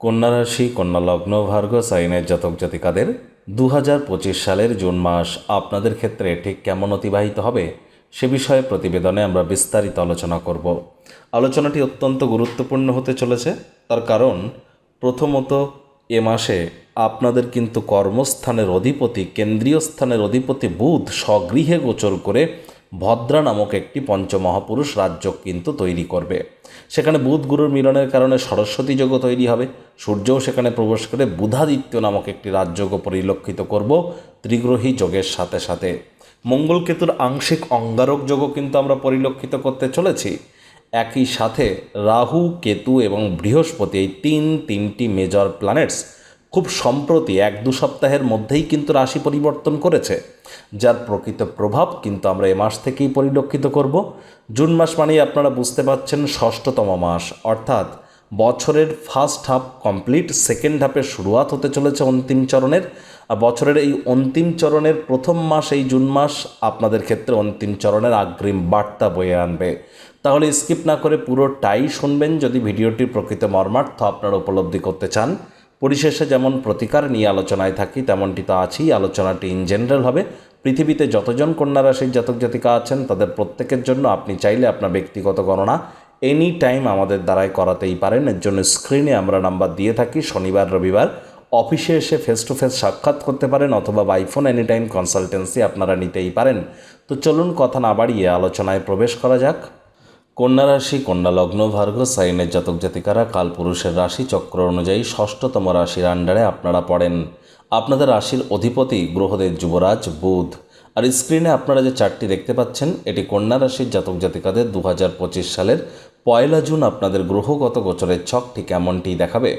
কন্যা রাশি, কন্যা লগ্ন ভার্গ সাইনের জাতক জাতিকাদের দু হাজার পঁচিশ সালের জুন মাস আপনাদের ক্ষেত্রে ঠিক কেমন অতিবাহিত হবে সে বিষয়ে প্রতিবেদনে আমরা বিস্তারিত আলোচনা করব। আলোচনাটি অত্যন্ত গুরুত্বপূর্ণ হতে চলেছে, তার কারণ প্রথমত এ মাসে আপনাদের কিন্তু কর্মস্থানের অধিপতি, কেন্দ্রীয় স্থানের অধিপতি বুধ স্বগৃহে গোচর করে ভদ্রা নামক একটি পঞ্চমহাপুরুষ রাজ্য কিন্তু তৈরি করবে। সেখানে বুধ গুরুর মিলনের কারণে সরস্বতী যোগও তৈরি হবে। সূর্যও সেখানে প্রবেশ করে বুধাদিত্য নামক একটি রাজযোগও পরিলক্ষিত করব ত্রিগ্রহী যোগের সাথে সাথে। মঙ্গল কেতুর আংশিক অঙ্গারক যোগও কিন্তু আমরা পরিলক্ষিত করতে চলেছি। একই সাথে রাহু, কেতু এবং বৃহস্পতি এই তিন তিনটি মেজর প্ল্যানেটস খুব সম্প্রতি এক দু সপ্তাহের মধ্যেই কিন্তু রাশি পরিবর্তন করেছে, যার প্রকৃত প্রভাব কিন্তু আমরা এ মাস থেকেই পরিলক্ষিত করব। জুন মাস মানেই আপনারা বুঝতে পারছেন ষষ্ঠতম মাস, অর্থাৎ বছরের ফার্স্ট হাফ কমপ্লিট সেকেন্ড হাফের শুরুয়াত হতে চলেছে অন্তিম চরণের। আর বছরের এই অন্তিম চরণের প্রথম মাস, এই জুন মাস আপনাদের ক্ষেত্রে অন্তিম চরণের আগ্রিম বার্তা বয়ে আনবে। তাহলে স্কিপ না করে পুরোটাই শুনবেন, যদি ভিডিওটির প্রকৃত মর্মার্থ আপনারা উপলব্ধি করতে চান। পরিশেষে যেমন প্রতিকার নিয়ে আলোচনায় থাকি, তেমনটি তো আছেই। আলোচনাটি ইন জেনারেল হবে। পৃথিবীতে যতজন কন্যা রাশির জাতক জাতিকা আছেন, তাদের প্রত্যেকের জন্য আপনি চাইলে আপনার ব্যক্তিগত গণনা এনি টাইম আমাদের দ্বারাই করাতেই পারেন। এর জন্য স্ক্রিনে আমরা নাম্বার দিয়ে থাকি, শনিবার, রবিবার। অফিসে এসে ফেস টু ফেস সাক্ষাৎ করতে পারেন অথবা বাইফোন এনি টাইম কনসালটেন্সি আপনারা নিতেই পারেন। তো চলুন কথা না বাড়িয়ে আলোচনায় প্রবেশ করা যাক। কন্যা রাশি, কন্যা লগ্ন, ভার্গ, সাইনের জাতক জাতিকারা কালপুরুষের রাশি চক্র অনুযায়ী ষষ্ঠতম রাশির আন্ডারে আপনারা পড়েন। আপনাদের রাশির অধিপতি গ্রহদের যুবরাজ বুধ। আর স্ক্রিনে আপনারা যে চারটি দেখতে পাচ্ছেন, এটি কন্যা রাশির জাতক জাতিকাদের দু হাজার পঁচিশ সালের পয়লা জুন আপনাদের গ্রহগত গোচরের ছক ঠিক এমনটি দেখাবে।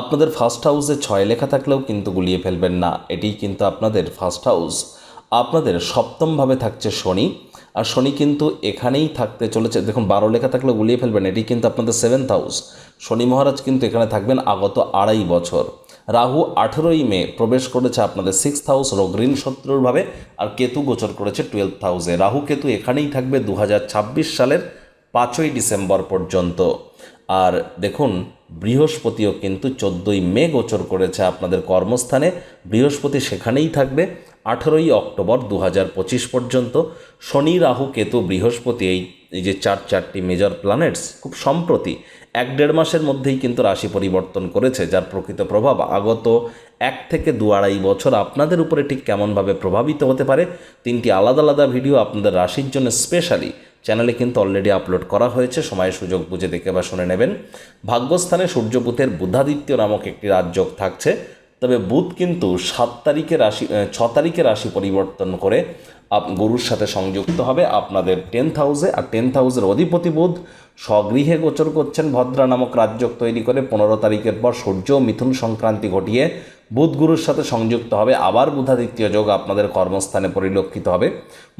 আপনাদের ফার্স্ট হাউসে ছয় লেখা থাকলেও কিন্তু গুলিয়ে ফেলবেন না, এটিই কিন্তু আপনাদের ফার্স্ট হাউস। আপনাদের সপ্তমভাবে থাকছে শনি আর শনি কিন্তু এখানেই থাকতে চলেছে। দেখুন, বারো লেখা থাকলে গুলিয়ে ফেলবেন, এটি কিন্তু আপনাদের সেভেন্থ হাউস শনি মহারাজ কিন্তু এখানে থাকবেন আগত আড়াই বছর। রাহু আঠেরোই মে প্রবেশ করেছে আপনাদের সিক্স হাউস রগ্রীণ শত্রুরভাবে আর কেতু গোচর করেছে টুয়েলভ হাউসে রাহু কেতু এখানেই থাকবে দু হাজার ছাব্বিশ সালের পাঁচই ডিসেম্বর পর্যন্ত। আর দেখুন, বৃহস্পতিও কিন্তু চোদ্দোই মে গোচর করেছে আপনাদের কর্মস্থানে। বৃহস্পতি সেখানেই থাকবে আঠেরোই অক্টোবর দু হাজার পঁচিশ পর্যন্ত শনি, রাহু, কেতু, বৃহস্পতি এই যে চার চারটি মেজর প্ল্যানেটস খুব সম্প্রতি এক দেড় মাসের মধ্যেই কিন্তু রাশি পরিবর্তন করেছে, যার প্রকৃত প্রভাব আগত এক থেকে দু আড়াই বছর। আপনাদের উপরে ঠিক কেমনভাবে প্রভাবিত হতে পারে? তিনটি আলাদা আলাদা ভিডিও আপনাদের রাশির জন্য স্পেশালি চ্যানেলে কিন্তু অলরেডি আপলোড করা হয়েছে সময় সুযোগ বুঝে দেখে বা শুনে নেবেন। ভাগ্যস্থানে সূর্যপুতের বুদ্ধাদিত্য নামক একটি রাজযোগ থাকছে। তবে বুধ কিন্তু সাত তারিখে রাশি ছ তারিখে রাশি পরিবর্তন করে আপ, গরুর সাথে সংযুক্ত হবে। আপনাদের টেন্থ হাউসে আর টেন্থ হাউসের অধিপতি বুধ স্বগৃহে গোচর করছেন। ভদ্রা নামক রাজ্য তৈরি করে পনেরো তারিখের পর সূর্য মিথুন সংক্রান্তি ঘটিয়ে বুধ গুরুর সাথে সংযুক্ত হবে। আবার বুধাদিত্য যোগ আপনাদের কর্মস্থানে পরিলক্ষিত হবে।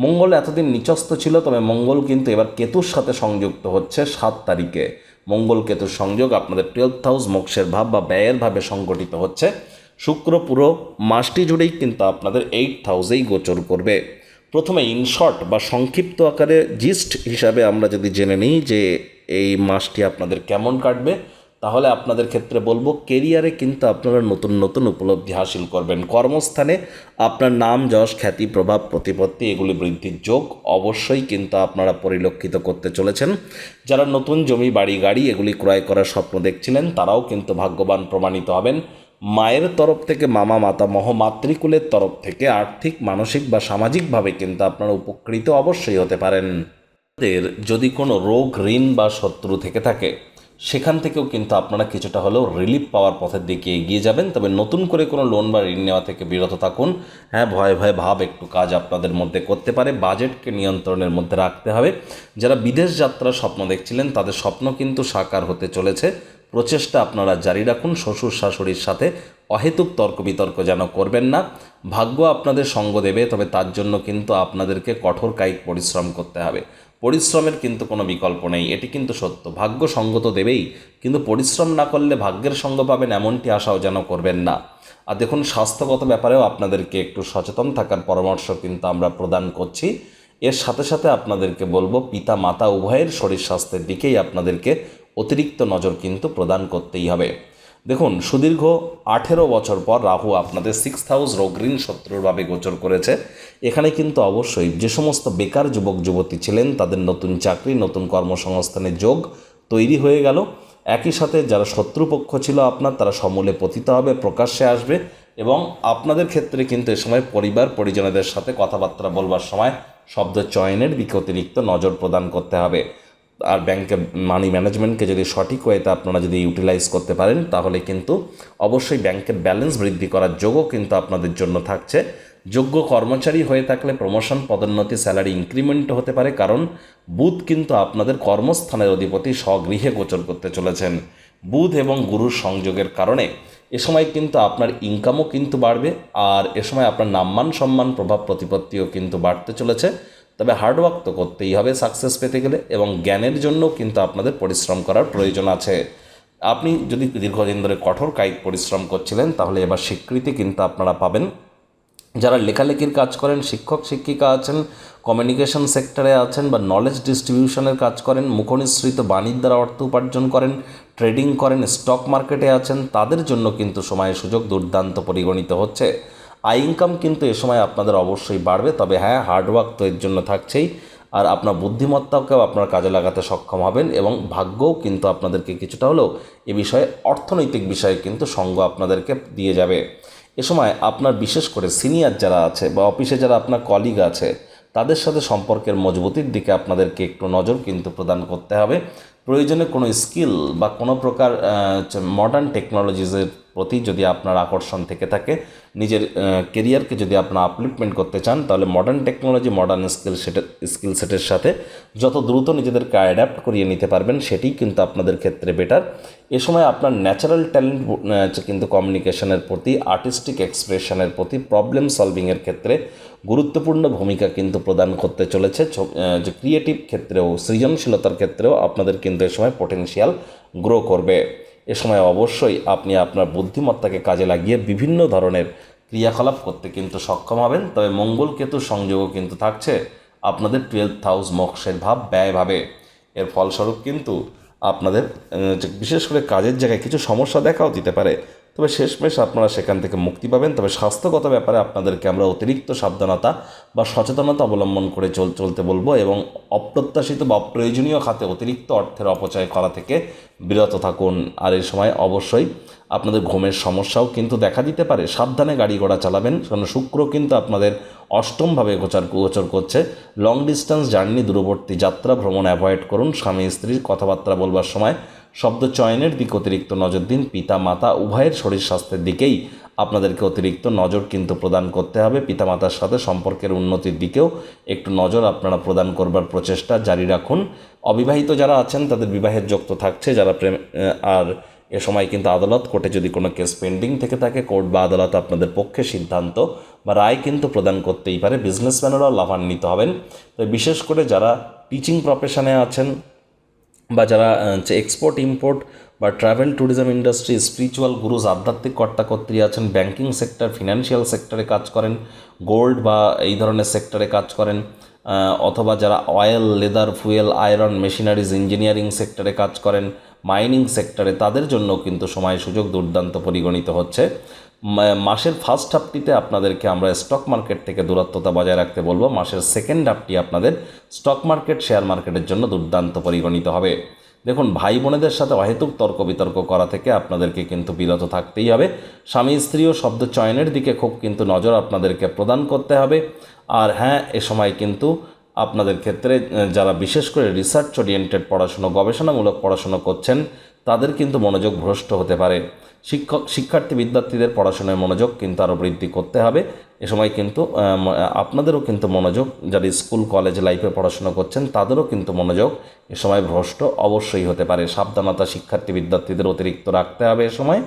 মঙ্গল এতদিন নিচস্ত ছিল, তবে মঙ্গল কিন্তু এবার কেতুর সাথে সংযুক্ত হচ্ছে সাত তারিখে। মঙ্গল কেতুর সংযোগ আপনাদের টুয়েলথ হাউস মোক্ষের ভাব বা ব্যয়ের ভাবে সংগঠিত হচ্ছে। শুক্র, পুরো মাসটি জুড়েই কিন্তু আপনাদের এইট হাউসেই গোচর করবে। প্রথমে ইনশর্ট বা সংক্ষিপ্ত আকারে জিস্ট হিসাবে আমরা যদি জেনে নিই যে এই মাসটি আপনাদের কেমন কাটবে, তাহলে আপনাদের ক্ষেত্রে বলব কেরিয়ারে কিন্তু আপনারা নতুন নতুন উপলব্ধি হাসিল করবেন। কর্মস্থানে আপনার নাম, যশ, খ্যাতি, প্রভাব, প্রতিপত্তি, এগুলি বৃদ্ধির যোগ অবশ্যই কিন্তু আপনারা পরিলক্ষিত করতে চলেছেন। যারা নতুন জমি, বাড়ি, গাড়ি এগুলি ক্রয় করার স্বপ্ন দেখছিলেন, তারাও কিন্তু ভাগ্যবান প্রমাণিত হবেন। মায়ের তরফ থেকে, মামা মাতামহ মাতৃকুলের তরফ থেকে আর্থিক, মানসিক বা সামাজিকভাবে কিন্তু আপনারা উপকৃত অবশ্যই হতে পারেন। তাদের যদি কোনো রোগ, ঋণ বা শত্রু থেকে থাকে, সেখান থেকেও কিন্তু আপনারা কিছুটা হলেও রিলিফ পাওয়ার পথের দিকে এগিয়ে যাবেন। তবে নতুন করে কোনো লোন বা ঋণ নেওয়া থেকে বিরত থাকুন। হ্যাঁ ভয় ভয় ভাব একটু কাজ আপনাদের মধ্যে করতে পারে। বাজেটকে নিয়ন্ত্রণের মধ্যে রাখতে হবে। যারা বিদেশ যাত্রার স্বপ্ন দেখছিলেন, তাদের স্বপ্ন কিন্তু সাকার হতে চলেছে। প্রচেষ্টা আপনারা জারি রাখুন, শ্বশুর শাশুড়ির সাথে অহেতুক তর্ক বিতর্ক যেন করবেন না। ভাগ্য আপনাদের সঙ্গ দেবে, তবে তার জন্য কিন্তু আপনাদেরকে কঠোর কায়িক পরিশ্রম করতে হবে। পরিশ্রমের কিন্তু কোনো বিকল্প নেই, এটি কিন্তু সত্য। ভাগ্য সঙ্গ তো দেবেই, কিন্তু পরিশ্রম না করলে ভাগ্যের সঙ্গ পাবেন এমনটি আশাও যেন করবেন না। আর দেখুন, স্বাস্থ্যগত ব্যাপারেও আপনাদেরকে একটু সচেতন থাকার পরামর্শ কিন্তু আমরা প্রদান করছি। এর সাথে সাথে আপনাদেরকে বলব পিতা মাতা উভয়ের শরীর স্বাস্থ্যের দিকেই আপনাদেরকে অতিরিক্ত নজর কিন্তু প্রদান করতেই হবে। দেখুন, সুদীর্ঘ আঠেরো বছর পর রাহু আপনাদের সিক্স হাউস রোগ্রীন শত্রুরভাবে গোচর করেছে। এখানে কিন্তু অবশ্যই যে সমস্ত বেকার যুবক, যুবতী ছিলেন, তাদের নতুন চাকরি, নতুন কর্মসংস্থানের যোগ তৈরি হয়ে গেল। একই সাথে যারা শত্রুপক্ষ ছিল আপনার, তারা সমূলে পতিত হবে, প্রকাশ্যে আসবে এবং আপনাদের ক্ষেত্রে কিন্তু এ সময় পরিবার, পরিজনদের সাথে কথাবার্তা বলবার সময় শব্দ চয়নের দিকে অতিরিক্ত নজর প্রদান করতে হবে। আর ব্যাংকে মানি ম্যানেজমেন্টকে যদি সঠিক ওয়েতে আপনারা যদি ইউটিলাইজ করতে পারেন, তাহলে কিন্তু অবশ্যই ব্যাংকের ব্যালেন্স বৃদ্ধি করার যোগও কিন্তু আপনাদের জন্য থাকছে। যোগ্য কর্মচারী হয়ে থাকলে প্রমোশন পদোন্নতি স্যালারি ইনক্রিমেন্ট হতে পারে, কারণ বুধ কিন্তু আপনাদের কর্মস্থানের অধিপতি স্বগৃহে গোচর করতে চলেছেন। বুধ এবং গুরুর সংযোগের কারণে এ সময় কিন্তু আপনার ইনকামও কিন্তু বাড়বে, আর এ সময় আপনার নাম্মান সম্মান প্রভাব প্রতিপত্তিও কিন্তু বাড়তে চলেছে। তবে হার্ডওয়ার্ক তো করতেই হবে সাকসেস পেতে গেলে এবং জ্ঞানের জন্য কিন্তু আপনাদের পরিশ্রম করার প্রয়োজন আছে। আপনি যদি দীর্ঘদিন ধরে কঠোর কায়িক পরিশ্রম করছিলেন, তাহলে এবার স্বীকৃতি কিন্তু আপনারা পাবেন। যারা লেখালেখির কাজ করেন, শিক্ষক, শিক্ষিকা আছেন কমিউনিকেশন সেক্টরে আছেন বা নলেজ ডিস্ট্রিবিউশনের কাজ করেন, মুখনিসৃত বাণিজ্য দ্বারা অর্থ উপার্জন করেন ট্রেডিং করেন স্টক মার্কেটে আছেন, তাদের জন্য কিন্তু সময় সুযোগ দুর্দান্ত পরিগণিত হচ্ছে। আই ইনকাম কিন্তু এ সময় আপনাদের অবশ্যই বাড়বে, তবে হ্যাঁ হার্ডওয়ার্ক তো এর জন্য থাকছেই। আর আপনার বুদ্ধিমত্তাকেও আপনার কাজে লাগাতে সক্ষম হবেন এবং ভাগ্যও কিন্তু আপনাদেরকে কিছুটা হলেও এ বিষয়ে অর্থনৈতিক বিষয়ে কিন্তু সঙ্গ আপনাদেরকে দিয়ে যাবে। এ সময় আপনার বিশেষ করে সিনিয়র যারা আছে বা অফিসে যারা আপনার কলিগ আছে, তাদের সাথে সম্পর্কের মজবুতির দিকে আপনাদেরকে একটু নজর কিন্তু প্রদান করতে হবে। প্রয়োজনে কোনো স্কিল বা কোনো প্রকার মডার্ন টেকনোলজিসের প্রতি যদি আপনার আকর্ষণ থেকে থাকে, নিজের কেরিয়ারকে যদি আপনার আপলিফমেন্ট করতে চান, তাহলে মডার্ন টেকনোলজি মডার্ন স্কিল সেটের স্কিল সেটের সাথে যত দ্রুত নিজেদেরকে অ্যাডাপ্ট করিয়ে নিতে পারবেন সেটি কিন্তু আপনাদের ক্ষেত্রে বেটার এ সময় আপনার ন্যাচারাল ট্যালেন্ট কিন্তু কমিউনিকেশনের প্রতি আর্টিস্টিক এক্সপ্রেশনের প্রতি প্রবলেম সলভিংয়ের ক্ষেত্রে গুরুত্বপূর্ণ ভূমিকা কিন্তু প্রদান করতে চলেছে। যে ক্রিয়েটিভ ক্ষেত্রেও, সৃজনশীলতার ক্ষেত্রেও আপনাদের কিন্তু এ সময় পোটেনশিয়াল গ্রো করবে। এ সময় অবশ্যই আপনি আপনার বুদ্ধিমত্তাকে কাজে লাগিয়ে বিভিন্ন ধরনের ক্রিয়াকলাপ করতে কিন্তু সক্ষম হবেন। তবে মঙ্গল কেতু সংযোগও কিন্তু থাকছে আপনাদের টুয়েলভ হাউস মোক্ষের ভাব ব্যয়ভাবে। এর ফলস্বরূপ কিন্তু আপনাদের বিশেষ করে কাজের জায়গায় কিছু সমস্যা দেখাও দিতে পারে। তবে শেষমেশ আপনারা সেখান থেকে মুক্তি পাবেন। তবে স্বাস্থ্যগত ব্যাপারে আপনাদেরকে আমরা অতিরিক্ত সাবধানতা বা সচেতনতা অবলম্বন করে চল, চলতে বলব এবং অপ্রত্যাশিত বা অপ্রয়োজনীয় খাতে অতিরিক্ত অর্থের অপচয় করা থেকে বিরত থাকুন। আর এই সময় অবশ্যই আপনাদের ঘুমের সমস্যাও কিন্তু দেখা দিতে পারে। সাবধানে গাড়ি ঘোড়া চালাবেন। কারণ শুক্র কিন্তু আপনাদের অষ্টমভাবে গোচার, গোচর করছে। লং ডিস্টেন্স জার্নি দূরবর্তী যাত্রা ভ্রমণ অ্যাভয়েড করুন। স্বামী, স্ত্রীর কথাবার্তা বলবার সময় শব্দ চয়নের দিক অতিরিক্ত নজর দিন, পিতা, মাতা, উভয়ের শরীর স্বাস্থ্যের দিকেই আপনাদেরকে অতিরিক্ত নজর কিন্তু প্রদান করতে হবে। পিতামাতার সাথে সম্পর্কের উন্নতির দিকেও একটু নজর আপনারা প্রদান করবার প্রচেষ্টা জারি রাখুন। অবিবাহিত যারা আছেন, তাদের বিবাহের যোগ তো থাকছে, যারা প্রেম আর এ সময় কিন্তু আদালত, কোর্টে যদি কোনো কেস পেন্ডিং থেকে থাকে, কোর্ট বা আদালত আপনাদের পক্ষে সিদ্ধান্ত বা রায় কিন্তু প্রদান করতেই পারে। বিজনেসম্যানেরাও লাভান্বিত হবেন। তো বিশেষ করে যারা টিচিং প্রফেশনে আছেন বা যারা এক্সপোর্ট ইম্পোর্ট বা travel tourism industry spiritual gurus আধ্যাত্মিক কর্তাকর্ত্রী আছেন ব্যাংকিং সেক্টর ফিনান্সিয়াল সেক্টরে কাজ করেন গোল্ড বা এই ধরনের সেক্টরে কাজ করেন অথবা যারা oil leather fuel iron machineries engineering সেক্টরে কাজ করেন মাইনিং সেক্টরে তাদের জন্য কিন্তু সময় সুযোগ দুর্দান্ত পরিগণিত হচ্ছে। মাসের ফার্স্ট হাফটিতে আপনাদেরকে আমরা স্টক মার্কেট থেকে দূরত্বতা বজায় রাখতে বলব। মাসের সেকেন্ড হাফটি আপনাদের স্টক মার্কেট শেয়ার মার্কেটের জন্য দুর্দান্ত পরিগণিত হবে। দেখুন, ভাই বোনেদের সাথে অহেতুক তর্ক বিতর্ক করা থেকে আপনাদেরকে কিন্তু বিরত থাকতেই হবে। স্বামী, স্ত্রী ও শব্দ চয়নের দিকে খুব কিন্তু নজর আপনাদেরকে প্রদান করতে হবে। আর হ্যাঁ এ সময় কিন্তু আপনাদের ক্ষেত্রে যারা বিশেষ করে রিসার্চ ওরিয়েন্টেড পড়াশুনো, গবেষণামূলক পড়াশুনো করছেন তাদের কিন্তু মনোযোগ ভ্রষ্ট হতে পারে। শিক্ষক, শিক্ষার্থী বিদ্যার্থীদের পড়াশোনায় মনোযোগ কিন্তু আরও বৃদ্ধি করতে হবে। এ সময় কিন্তু আপনাদেরও কিন্তু মনোযোগ, যারা স্কুল, কলেজ লাইফে পড়াশোনা করছেন, তাদেরও কিন্তু মনোযোগ এ সময় ভ্রষ্ট অবশ্যই হতে পারে। সাবধানতা শিক্ষার্থী বিদ্যার্থীদের অতিরিক্ত রাখতে হবে এ সময়।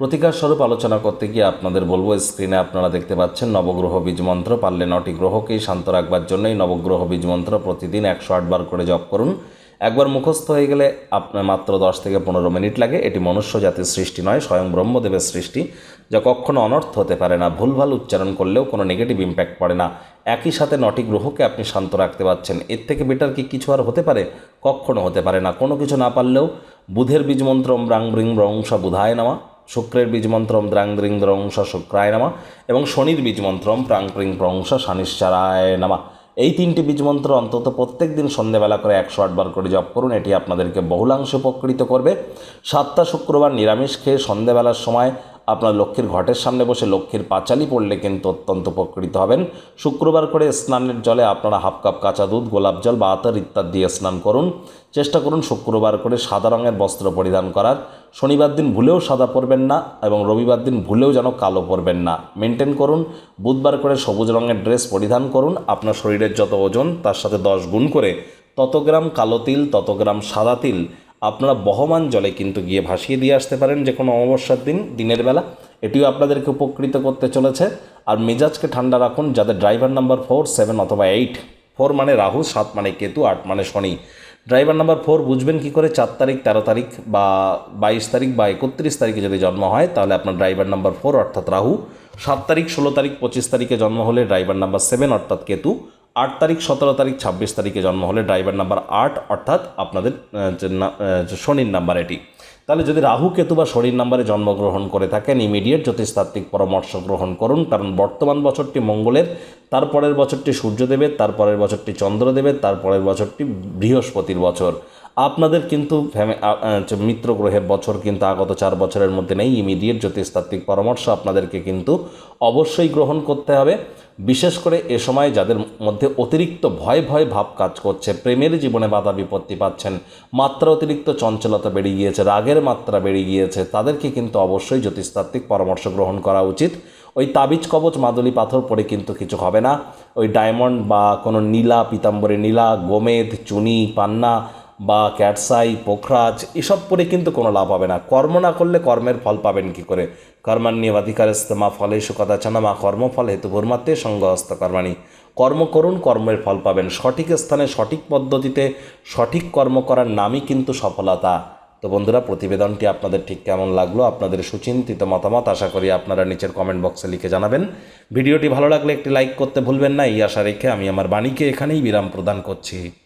প্রতিকার স্বরূপ আলোচনা করতে গিয়ে আপনাদের বলব, স্ক্রিনে আপনারা দেখতে পাচ্ছেন নবগ্রহ বীজ মন্ত্র, পারলে নটি গ্রহকেই শান্ত রাখবার জন্যই নবগ্রহ বীজ মন্ত্র প্রতিদিন একশো আটবার করে জপ করুন। একবার মুখস্থ হয়ে গেলে আপনার মাত্র দশ থেকে পনেরো মিনিট লাগে। এটি মনুষ্য জাতির সৃষ্টি নয়, স্বয়ং ব্রহ্মদেবের সৃষ্টি, যা কখনো অনর্থ হতে পারে না। ভুলভাল উচ্চারণ করলেও কোনো নেগেটিভ ইম্প্যাক্ট পড়ে না। একই সাথে নটি গ্রহকে আপনি শান্ত রাখতে পারছেন। এর থেকে বেটার কি কিছু আর হতে পারে? কখনো হতে পারে না। কোনো কিছু না পারলেও বুধের বীজমন্ত্রম ব্রাং ব্রিং ব্রংসা বুধায় নামা, শুক্রের বীজমন্ত্রম দ্রাং দ্রিং দ্রংসা শুক্রায় নামা, এবং শনির বীজমন্ত্রম প্রাং প্রিং প্রংসা শানিশ্চারায় নামা। এই তিনটি বীজ মন্ত্র অন্তত প্রত্যেক দিন সন্ধ্যেবেলা করে একশো আটবার করে জপ করুন। এটি আপনাদেরকে বহুলাংশে উপকৃত করবে। সাতটা শুক্রবার নিরামিষ খেয়ে সন্ধ্যেবেলার সময় আপনার লক্ষ্মীর ঘটের সামনে বসে লক্ষ্মীর পাঁচালি পড়লে কিন্তু অত্যন্ত উপকৃত হবেন। শুক্রবার করে স্নানের জলে আপনারা হাফ কাপ কাঁচা দুধ, গোলাপ জল বা আতর ইত্যাদি দিয়ে স্নান করুন। চেষ্টা করুন শুক্রবার করে সাদা রঙের বস্ত্র পরিধান করার। শনিবার দিন ভুলেও সাদা পরবেন না এবং রবিবার দিন ভুলেও যেন কালো পরবেন না। মেনটেন করুন, বুধবার করে সবুজ রঙের ড্রেস পরিধান করুন। আপনার শরীরের যত ওজন, তার সাথে দশ গুণ করে তত গ্রাম কালো তিল, তত গ্রাম সাদা তিল আপনারা বহমান জলে কিন্তু গিয়ে ভাসিয়ে দিয়ে আসতে পারেন যে কোনো অমাবস্যার দিন, দিনের বেলা। এটিও আপনাদেরকে উপকৃত করতে চলেছে। আর মেজাজকে ঠান্ডা রাখুন, যাদের ড্রাইভার নাম্বার ফোর, সেভেন অথবা এইট। ফোর মানে রাহু, সাত মানে কেতু, আট মানে শনি। ড্রাইভার নাম্বার ফোর বুঝবেন কি করে, চার তারিখ, তেরো তারিখ বা বাইশ তারিখ বা একত্রিশ তারিখে যদি জন্ম হয়, তাহলে আপনার ড্রাইভার নাম্বার ফোর অর্থাৎ রাহু। সাত তারিখ, ষোলো তারিখ, পঁচিশ তারিখে জন্ম হলে ড্রাইভার নাম্বার সেভেন অর্থাৎ কেতু। আট তারিখ, সতেরো তারিখ, ছাব্বিশ তারিখে জন্ম হলে ড্রাইভার নাম্বার আট অর্থাৎ আপনাদের শনির নাম্বার এটি। তাহলে যদি রাহু কেতু বা শনির নাম্বারে জন্মগ্রহণ করে থাকেন ইমিডিয়েট জ্যোতিষতাত্ত্বিক পরামর্শ গ্রহণ করুন। কারণ বর্তমান বছরটি মঙ্গলের, তারপরের বছরটি সূর্যদেবের, তারপরের বছরটি চন্দ্রদেবের, তারপরের বছরটি বৃহস্পতির বছর। আপনাদের কিন্তু মিত্র গ্রহের বছর কিন্তু আগত চার বছরের মধ্যে নেই। ইমিডিয়েট জ্যোতিষতাত্ত্বিক পরামর্শ আপনাদেরকে কিন্তু অবশ্যই গ্রহণ করতে হবে। বিশেষ করে এ সময় যাদের মধ্যে অতিরিক্ত ভয় ভয় ভাব কাজ করছে, প্রেমের জীবনে বাধা বিপত্তি পাচ্ছেন, মাত্রা অতিরিক্ত চঞ্চলতা বেড়ে গিয়েছে, রাগের মাত্রা বেড়ে গিয়েছে, তাদেরকে কিন্তু অবশ্যই জ্যোতিষতাত্ত্বিক পরামর্শ গ্রহণ করা উচিত। ওই তাবিজ, কবচ, মাদুলি, পাথর পরে কিন্তু কিছু হবে না। ওই ডায়মন্ড বা কোনো নীলা পিতাম্বরী নীলা, গোমেদ, চুনি, পান্না বা ক্যাটসাই, পোখরাজ, এসব পরে কিন্তু কোনো লাভ হবে না। কর্ম না করলে কর্মের ফল পাবেন কি করে? কর্মান্যবাধিকার ইস্তেমা ফলে সুকথাচনা মা কর্মফল হেতু ভূর্মাত্মে সঙ্গহস্ত কর্মাণী। কর্ম করুন, কর্মের ফল পাবেন। সঠিক স্থানে সঠিক পদ্ধতিতে সঠিক কর্ম করার নামই কিন্তু সফলতা। তো বন্ধুরা, প্রতিবেদনটি আপনাদের ঠিক কেমন লাগল? আপনাদের সুচিন্তিত মতামত আশা করি আপনারা নিচের কমেন্ট বক্সে লিখে জানাবেন। ভিডিওটি ভালো লাগলে একটি লাইক করতে ভুলবেন না। এই আশা রেখে আমি আমার বাণীকে এখানেই বিরাম প্রদান করছি।